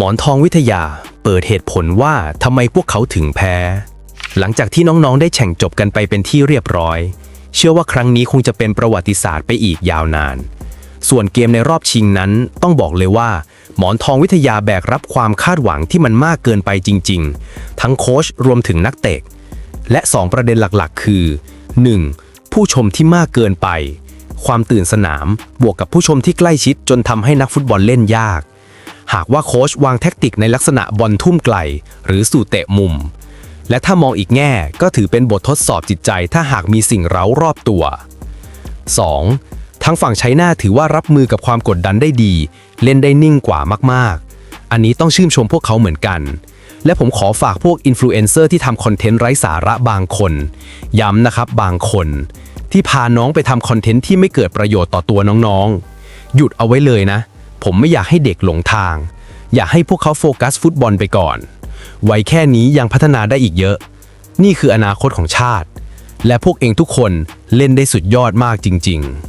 หมอนทองวิทยาเปิดเหตุผลว่าทำไมพวกเขาถึงแพ้ หลังจากที่น้องๆ ได้แข่งจบกันไปเป็นที่เรียบร้อย เชื่อว่าครั้งนี้คงจะเป็นประวัติศาสตร์ไปอีกยาวนาน ส่วนเกมในรอบชิงนั้นต้องบอกเลยว่า หมอนทองวิทยาแบกรับความคาดหวังที่มันมากเกินไปจริง ๆ ทั้งโค้ชรวมถึงนักเตะและ 2 ประเด็นหลักๆ คือ 1. ผู้ชมที่มากเกินไป ความตื่นสนามบวกกับผู้ชมที่ใกล้ชิดจนทำให้นักฟุตบอลเล่นยาก หากว่าโค้ชวางแท็กติกในลักษณะบอลทุ่มไกล หรือสู่เตะมุม และถ้ามองอีกแง่ก็ถือเป็นบททดสอบจิตใจถ้าหากมีสิ่งเร้ารอบตัว 2. ทั้งฝั่งไชน่าถือว่ารับมือกับความกดดันได้ดี เล่นได้นิ่งกว่ามากๆ อันนี้ต้องชื่นชมพวกเขาเหมือนกัน และผมขอฝากพวกอินฟลูเอนเซอร์ที่ทำคอนเทนต์ไร้สาระบางคน ย้ำนะครับบางคน ที่พาน้องไปทำคอนเทนต์ที่ไม่เกิดประโยชน์ต่อตัวน้องๆ หยุดเอาไว้เลยนะ ผมไม่อยากให้เด็กหลงทาง อยากให้พวกเขาโฟกัสฟุตบอลไปก่อน ไว้แค่นี้ยังพัฒนาได้อีกเยอะ นี่คืออนาคตของชาติ และพวกเองทุกคนเล่นได้สุดยอดมากจริง ๆ